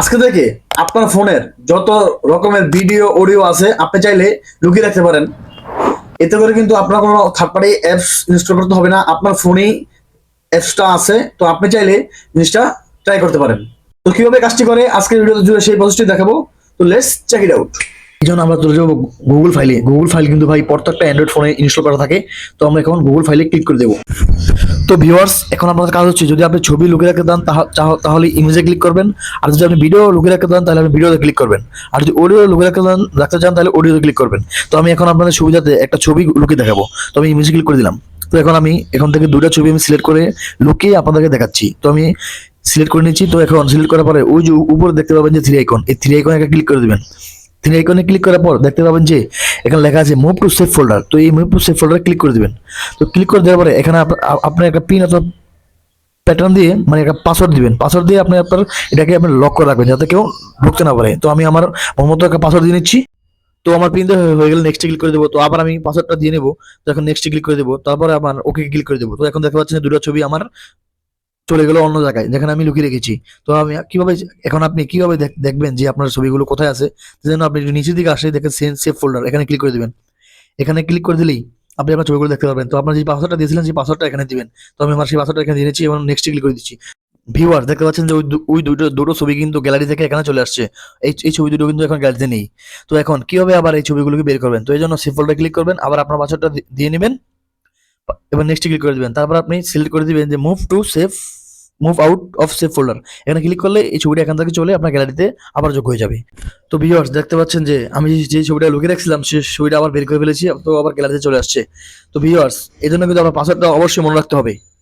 আজকে থেকে আপনার ফোনের যত রকমের ভিডিও, অডিও আছে, আপনি চাইলে লুকিয়ে রাখতে পারেন। এতে করে কিন্তু আপনার কোনো থার্ড পার্টি অ্যাপস ইনস্টল করতে হবে না। আপনার ফোনেই অ্যাপসটা আছে, তো আপনি চাইলে জিনিসটা ট্রাই করতে পারেন। তো কীভাবে কাজটি করে? আজকের ভিডিওতে জুড়ে সেই প্রসেসটি দেখাবো। তো লেটস চেক ইট আউট এই জন্য আমরা চলে যাব গুগল ফাইলে গুগল ফাইল কিন্তু ভাই প্রত্যেকটা অ্যান্ড্রয়েড ফোনে ইনস্টল করা থাকে। তো আমরা এখন গুগল ফাইলে ক্লিক করে দেবো। তো ভিউয়ার্স এখন আপনাদের কাজ হচ্ছে যদি আপনি ছবি লুকিয়ে রাখতে চাহ- তাহলে ইমেজে ক্লিক করবেন, আর যদি আপনি ভিডিও লুকিয়ে রাখতে চান তাহলে আপনি ভিডিওতে ক্লিক করবেন। আর যদি অডিও লুকিয়ে রাখতে চান রাখতে চান, তাহলে অডিওতে ক্লিক করবেন। তো আমি এখন আপনাদের সুবিধাতে একটা ছবি লুকিয়ে দেখাবো। তো আমি ইমেজে ক্লিক করে দিলাম। তো এখন আমি এখান থেকে দুটো ছবি আমি সিলেক্ট করে লুকিয়ে আপনাদেরকে দেখাচ্ছি। তো আমি সিলেক্ট করে নিচ্ছি। তো এখন সিলেক্ট করার পরে ওই যে উপরে দেখতে পাবেন যে থ্রি আইকন এই থ্রি আইকনে একটা ক্লিক করে দেবেন। থ্রি আইকনে ক্লিক করার পর দেখতে পাবেন যে এখানে লেখা আছে মুভ টু সেভ ফোল্ডার তো এই মুভ টু সেভ ফোল্ডারে ক্লিক করে দিবেন। তো ক্লিক করে দেওয়ার পরে এখানে আপ- আপ- আপনার একটা পিন অথবা প্যাটার্ন দিয়ে মানে একটা পাসওয়ার্ড দিবেন। পাসওয়ার্ড দিয়ে আপনি আপনার এটাকে আপনি লক করে রাখবেন যাতে কেউ ঢুকতে না পারে। তো আমি আমার মতো একটা পাসওয়ার্ড দিয়ে নিচ্ছি। তো আমার পিন হয়ে গেলে নেক্সট ক্লিক করে দেবো। তো আবার আমি পাসওয়ার্ডটা দিয়ে নেব। তো এখন নেক্সট ক্লিক করে দেবো। তারপরে আমার ওকে ক্লিক করে দেবো। তো এখন দেখতে পাচ্ছেন দুটো ছবি আমার চলে গেলো অন্য জায়গায়, যেখানে আমি লুকিয়ে রেখেছি। তো আমি কীভাবে এখন আপনি কীভাবে দেখ- দেখবেন যে আপনার ছবিগুলো কোথায় আছে? যেন আপনি নিচের দিকে আসে, দেখেন সেভ ফোল্ডার এখানে ক্লিক করে দেবেন। এখানে ক্লিক করে দিলেই আপনি আপনার ছবিগুলো দেখতে পারবেন। তো আপনার যে পাসওয়ার্ডটা দিয়েছিলেন, সেই পাসওয়ার্ডটা এখানে দিবেন। তো আমি আমার সেই পাসওয়ার্ডটা এখানে দিয়েছি এবং নেক্সট ক্লিক করে দিচ্ছি। ভিউয়ার দেখতে পাচ্ছেন যে ওই দুটো দুটো ছবি কিন্তু গ্যালারি থেকে এখানে চলে আসছে। এই এই ছবি দুটো কিন্তু এখন গ্যালারিতে নেই। তো এখন কীভাবে আবার এই ছবিগুলোকে বের করবেন? তো এই জন্য সেভ ফোল্ডার ক্লিক করবেন, আবার আপনার পাসওয়ার্ডটা দিয়ে নেবেন। এবার নেক্সট ক্লিক করে দিবেন। তারপর আপনি সিলেক্ট করে দিবেন যে move to save move out of save folder এখানে ক্লিক করলে এই ছবিটা এখান থেকে চলে আপনার গ্যালারিতে আবার যোগ হয়ে যাবে। তো ভিউয়ার্স দেখতে পাচ্ছেন যে আমি যে- ছবিটা লুকিয়ে রাখছিলাম সেই ছবিটা আবার বের করে ফেলেছি, তো আবার গ্যালারিতে চলে আসছে। তো ভিউয়ার্স এই জন্য কিন্তু আপনার পাসওয়ার্ডটা অবশ্যই মনে রাখতে হবে।